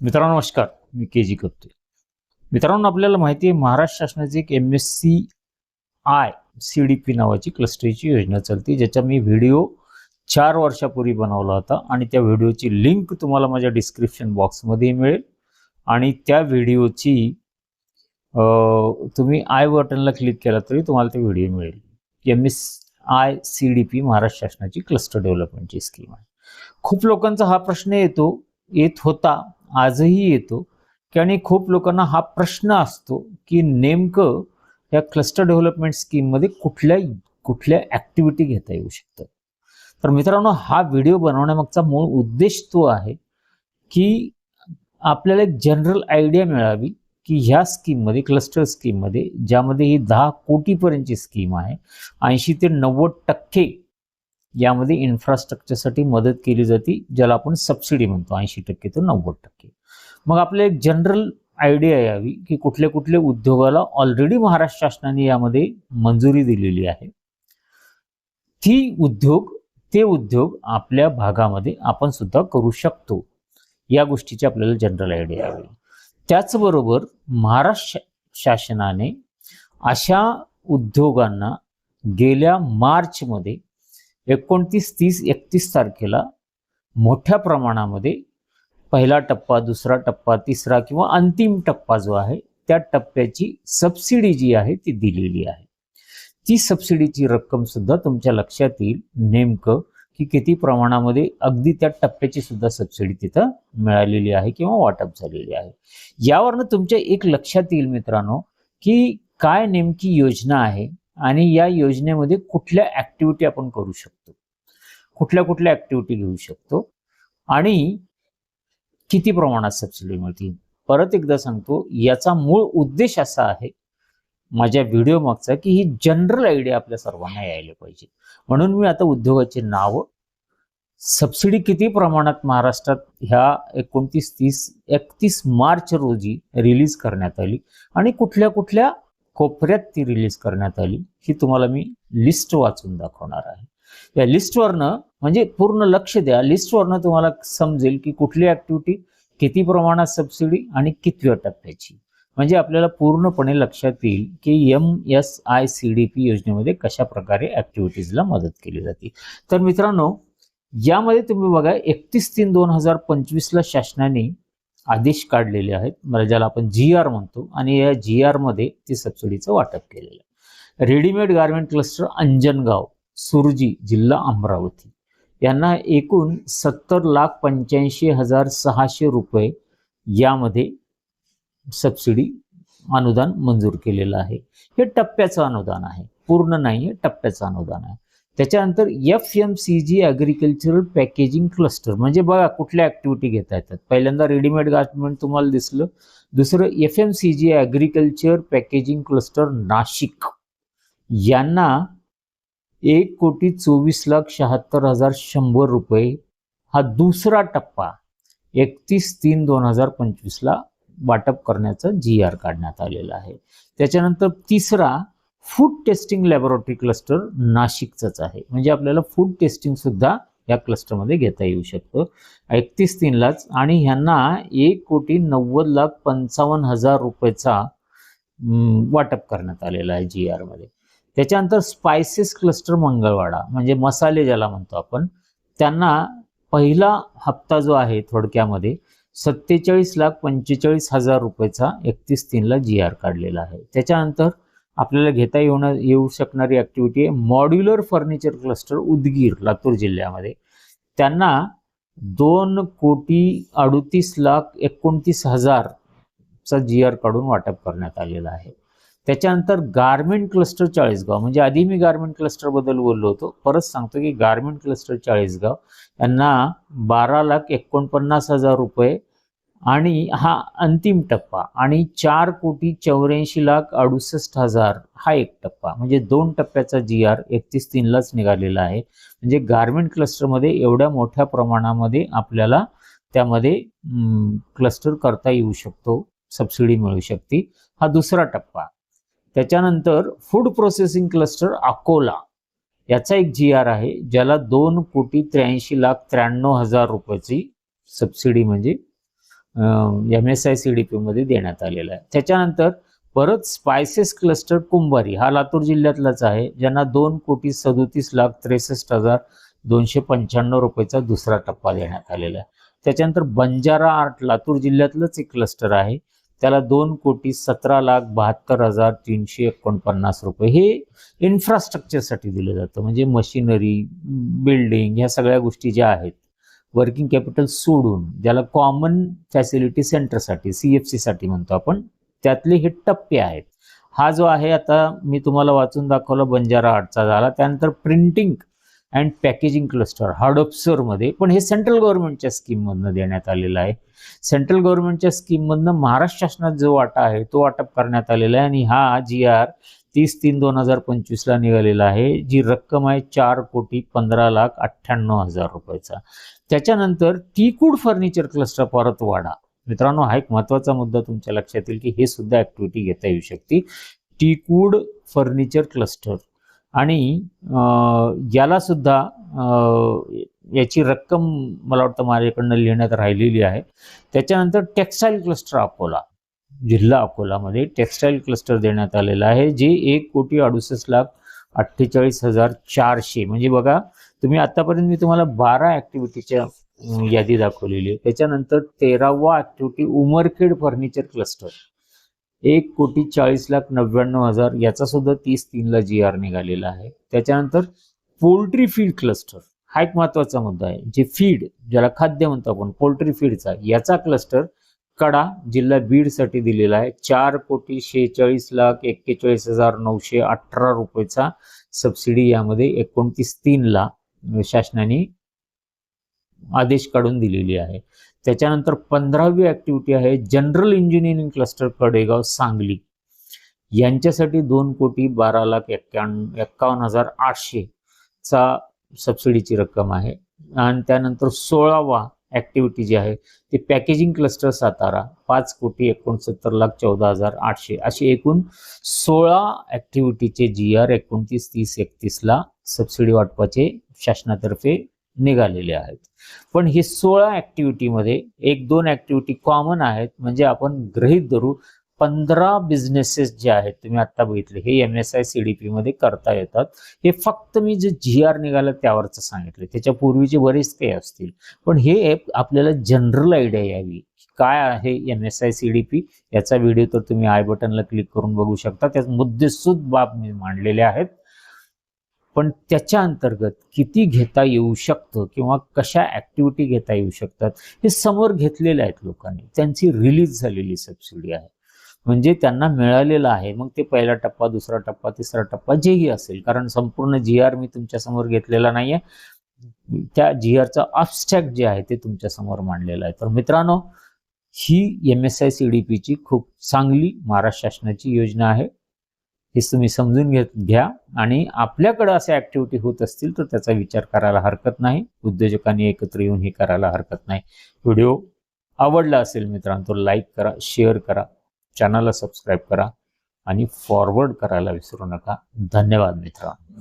मित्रांनो नमस्कार. मी के जी करतोय मित्रांनो आपल्याला माहिती आहे महाराष्ट्र शासनाची एक M S C I C D P नावाची क्लस्टरची योजना चालते ज्याचा मी व्हिडिओ चार वर्षापूर्वी बनवला होता आणि त्या व्हिडिओची लिंक तुम्हाला माझ्या डिस्क्रिप्शन बॉक्समध्ये मिळेल. आणि त्या व्हिडिओची तुम्ही आय बटनला क्लिक केला तरी तुम्हाला ते व्हिडिओ मिळेल. M S I C D P Maharashtra शासनाची क्लस्टर डेव्हलपमेंटची स्कीम आहे. खूप लोकांचा हा प्रश्न येतो येत होता आजही येतो की आणि खूप लोकांना हा प्रश्न असतो की नेमकं या क्लस्टर डेव्हलपमेंट स्कीममध्ये कुठल्या कुठल्या ॲक्टिव्हिटी घेता येऊ शकतात? तर मित्रांनो हा व्हिडिओ बनवण्यामागचा मूळ उद्देश तो आहे की आपल्याला एक जनरल आयडिया मिळावी की ह्या स्कीममध्ये क्लस्टर स्कीममध्ये ज्यामध्ये ही दहा कोटीपर्यंतची स्कीम आहे ऐंशी ते नव्वद टक्के यामध्ये इन्फ्रास्ट्रक्चरसाठी मदत केली जाते ज्याला आपण सबसिडी म्हणतो ऐंशी टक्के ते नव्वद टक्के. मग आपल्या एक जनरल आयडिया यावी की कुठल्या कुठल्या उद्योगाला ऑलरेडी महाराष्ट्र शासनाने यामध्ये मंजुरी दिलेली आहे. ती उद्योग ते उद्योग आपल्या भागामध्ये आपण सुद्धा करू शकतो. या गोष्टीची आपल्याला जनरल आयडिया यावी. त्याचबरोबर महाराष्ट्र शासनाने अशा उद्योगांना गेल्या मार्चमध्ये एकोणतीस तीस एकतीस तारखेला मोठ्या प्रमाणामध्ये पहिला टप्पा दुसरा टप्पा तिसरा किंवा अंतिम टप्पा जो आहे त्या टप्प्याची सबसिडी जी आहे ती दिलेली आहे. ती सबसिडीची रक्कम सुद्धा तुमच्या लक्षात येईल नेमकं की किती प्रमाणामध्ये अगदी त्या टप्प्याची सुद्धा सबसिडी तिथं मिळालेली आहे किंवा वाटप झालेली आहे. यावरनं तुमच्या एक लक्षात येईल मित्रांनो की काय नेमकी योजना आहे आणि या योजनेमध्ये कुठल्या ॲक्टिव्हिटी आपण करू शकतो? कुठल्या कुठल्या ॲक्टिव्हिटी घेऊ शकतो? आणि किती प्रमाणात सबसिडी मिळतील? परत एकदा सांगतो याचा मूळ उद्देश असा आहे माझ्या व्हिडिओ मागचा की ही जनरल आयडिया आपल्या सर्वांना यायला पाहिजे. म्हणून मी आता उद्योगाचे नाव सबसिडी किती प्रमाणात महाराष्ट्रात ह्या एकोणतीस तीस एकतीस मार्च रोजी रिलीज करण्यात आली आणि कुठल्या कुठल्या कोपऱ्यात ती रिलीज करण्यात आली ही तुम्हाला मी लिस्ट वाचून दाखवणार आहे. या लिस्टवरनं म्हणजे पूर्ण लक्ष द्या. लिस्टवरनं तुम्हाला समजेल की कुठली ॲक्टिव्हिटी किती प्रमाणात सबसिडी आणि कितव्या टप्प्याची म्हणजे आपल्याला पूर्णपणे लक्षात येईल की M S I C D P योजनेमध्ये कशा प्रकारे ॲक्टिव्हिटीजला मदत केली जाते. तर मित्रांनो यामध्ये तुम्ही बघा एकतीस तीन दोन हजार पंचवीसला शासनाने आदेश काढलेले आहेत. म्हणजे ज्याला आपण जी आर म्हणतो आणि या जी आरमध्ये ती सबसिडीचं वाटप केलेलं आहे. Readymade garment cluster Anjangaon Surji जिल्हा अमरावती. यांना एकूण सत्तर लाख पंच्याऐंशी हजार सहाशे रुपये यामध्ये सबसिडी अनुदान मंजूर केलेलं आहे. हे टप्प्याचं अनुदान आहे. पूर्ण नाही हे टप्प्याचं अनुदान आहे. त्याच्यानंतर F M C G agricultural packaging cluster म्हणजे बघा कुठल्या ॲक्टिव्हिटी घेता येतात. पहिल्यांदा रेडीमेड गार्मेंट तुम्हाला दिसलं. दुसरं F M C G agriculture packaging cluster Nashik. यांना एक कोटी चोवीस लाख शहात्तर हजार शंभर रुपये हा दुसरा टप्पा एकतीस तीन दोन हजार पंचवीसला वाटप करण्याचा जी आर काढण्यात आलेला आहे. त्याच्यानंतर तिसरा फूड टेस्टिंग लॅबोरेटरी क्लस्टर नाशिकचंच आहे. म्हणजे आपल्याला फूड टेस्टिंग सुद्धा या क्लस्टरमध्ये घेता येऊ शकतं. एकतीस तीनलाच. आणि ह्यांना एक कोटी नव्वद लाख पंचावन्न हजार रुपयेचा वाटप करण्यात आलेला आहे जी आरमध्ये त्याच्यानंतर स्पायसेस क्लस्टर मंगळवाडा म्हणजे मसाले ज्याला म्हणतो आपण त्यांना पहिला हप्ता जो आहे थोडक्यामध्ये सत्तेचाळीस लाख पंचेचाळीस हजार रुपयेचा एकतीस तीनला जी आर काढलेला आहे. त्याच्यानंतर आपल्याला घेता येऊन येऊ शकणारी ॲक्टिव्हिटी आहे. Modular furniture cluster Udgir Latur जिल्ह्यामध्ये. त्यांना दोन कोटी अडुतीस लाख एकोणतीस हजारचा जी आर काढून वाटप करण्यात आलेला आहे. त्याच्यानंतर गारमेंट क्लस्टर चाळीसगाव म्हणजे आधी मी गारमेंट क्लस्टरबद्दल बोललो होतो. परत सांगतो की गारमेंट क्लस्टर चाळीसगाव यांना बारा लाख एकोणपन्नास हजार रुपये आणि हा अंतिम टप्पा आणि चार कोटी चौऱ्याऐंशी लाख अडुसष्ट हजार हा एक टप्पा. म्हणजे दोन टप्प्याचा जी आर एकतीस तीनलाच निघालेला आहे. म्हणजे गारमेंट क्लस्टरमध्ये एवढ्या मोठ्या प्रमाणामध्ये आपल्याला त्यामध्ये क्लस्टर करता येऊ शकतो. सबसिडी मिळू शकते. हा दुसरा टप्पा. त्याच्यानंतर फूड प्रोसेसिंग क्लस्टर अकोला. याचा एक जी आर आहे ज्याला दोन कोटी त्र्याऐंशी लाख त्र्याण्णव हजार रुपयाची सबसिडी म्हणजे M S I C D पीमध्ये देण्यात आलेला आहे. त्याच्यानंतर परत स्पायसेस क्लस्टर कुंभारी हा लातूर जिल्ह्यातलाच आहे ज्यांना दोन कोटी सदोतीस लाख त्रेसष्ट हजार दोनशे पंच्याण्णव रुपयाचा दुसरा टप्पा देण्यात आलेला आहे. त्याच्यानंतर बंजारा आर्ट लातूर जिल्ह्यातलंच एक क्लस्टर आहे. त्याला दोन कोटी सतरा लाख बहात्तर हजार तीनशे एकोणपन्नास रुपये हे इन्फ्रास्ट्रक्चरसाठी दिलं जातं. म्हणजे मशिनरी बिल्डिंग ह्या सगळ्या गोष्टी ज्या आहेत वर्किंग कॅपिटल सोडून ज्याला कॉमन फॅसिलिटी सेंटरसाठी सी एफ सीसाठी म्हणतो आपण त्यातले हे टप्पे आहेत. हा जो आहे आता मी तुम्हाला वाचून दाखवला बंजारा आर्टचा झाला. त्यानंतर प्रिंटिंग अँड पॅकेजिंग क्लस्टर हडपसरमध्ये पण हे सेंट्रल गव्हर्नमेंटच्या स्कीममधनं देण्यात आलेलं आहे. सेंट्रल गव्हर्नमेंटच्या स्कीममधनं महाराष्ट्र शासनात जो वाटा आहे तो वाटप करण्यात आलेला आहे. आणि हा जी आर तीस तीन दोन हजार पंचवीसला निघालेला आहे जी रक्कम आहे चार कोटी पंधरा लाख अठ्ठ्याण्णव हजार रुपयाचा. त्याच्यानंतर टीकूड फर्निचर क्लस्टर परत वाढा. मित्रांनो हा एक महत्त्वाचा मुद्दा तुमच्या लक्षात येईल की हे सुद्धा ऍक्टिव्हिटी घेता येऊ शकते. Teakwood furniture cluster. आणि याला सुद्धा याची रक्कम मला वाटतं माझ्याकडनं लिहिण्यात राहिलेली आहे. त्याच्यानंतर टेक्स्टाईल क्लस्टर अकोला. जिल्हा अकोलामध्ये टेक्स्टाईल क्लस्टर देण्यात आलेलं आहे जे एक कोटी अडुसष्ट लाख अठ्ठेचाळीस हजार चारशे. म्हणजे बघा तुम्ही आतापर्यंत मी तुम्हाला बारा ऍक्टिव्हिटीच्या यादी दाखवलेली आहे. त्याच्यानंतर तेरावा ऍक्टिव्हिटी उमरखेड फर्निचर क्लस्टर एक कोटी चाळीस लाख नव्याण्णव हजार याचा सुद्धा तीस तीनला जी आर निघालेला आहे. त्याच्यानंतर पोल्ट्री फीड क्लस्टर हा एक महत्त्वाचा मुद्दा आहे. जे फीड ज्याला खाद्य म्हणतो आपण पोल्ट्री फीडचा याचा क्लस्टर कडा जिल्हा बीडसाठी दिलेला आहे. चार कोटी शेहेचाळीस लाख एक्केचाळीस हजार नऊशे अठरा रुपयेचा सबसिडी यामध्ये एकोणतीस तीनला शासनाने आदेश काढून दिलेली आहे. त्याच्यानंतर पंधरावी ऍक्टिव्हिटी आहे general engineering cluster Kadegaon Sangli. यांच्यासाठी दोन कोटी बारा लाख एक्क्याण्णव एक्कावन्न हजार आठशे चा सबसिडीची रक्कम आहे. आणि त्यानंतर सोळावा ऍक्टिव्हिटी जी आहे ते पॅकेजिंग क्लस्टर सातारा पाच कोटी एकोणसत्तर लाख चौदा हजार आठशे. अशी एकूण सोळा ॲक्टिव्हिटीचे जी आर एकोणतीस तीस एकतीसला सबसिडी वाटपाचे शासनातर्फे निघालेले आहेत. पण हे सोळा ॲक्टिव्हिटीमध्ये एक दोन ऍक्टिव्हिटी कॉमन आहेत म्हणजे आपण गृहीत धरू पंधरा बिझनेसेस जे आहेत तुम्ही आत्ता बघितले हे M S I C D P मध्ये करता येतात. हे फक्त मी जे जी आर निघालं त्यावरच सांगितलं. त्याच्या पूर्वीचे बरेच काही असतील. पण हे ॲप आपल्याला जनरल आयडिया यावी. काय आहे M S I C D P याचा व्हिडिओ तर तुम्ही आय बटनला क्लिक करून बघू शकता. त्यात मुद्देसूद बाब मी मांडलेले आहेत. पण त्याच्या अंतर्गत किती घेता येऊ शकतं किंवा कशा ऍक्टिव्हिटी घेता येऊ शकतात हे समोर घेतलेले आहेत लोकांनी. त्यांची रिलीज झालेली सबसिडी आहे. म्हणजे त्यांना मिळालेलं आहे. मग ते पहिला टप्पा दुसरा टप्पा तिसरा टप्पा जेही असेल. कारण संपूर्ण जी आर मी तुमच्यासमोर घेतलेला नाहीये. त्या जी आरचा अबस्ट्रॅक्ट जे आहे ते तुमच्यासमोर मांडलेलं आहे. तर मित्रांनो ही M S I C D पीची खूप चांगली महाराष्ट्र शासनाची योजना आहे. हेच तुम्ही समजून घेत घ्या. आणि आपल्याकडे अशा ऍक्टिव्हिटी होत असतील तर त्याचा विचार करायला हरकत नाही. उद्योजकांनी एकत्र येऊन हे करायला हरकत नाही. व्हिडिओ आवडला असेल मित्रांनो तो लाईक करा शेअर करा. चॅनलला सबस्क्राईब करा आणि फॉरवर्ड करायला विसरू नका. धन्यवाद मित्रांनो.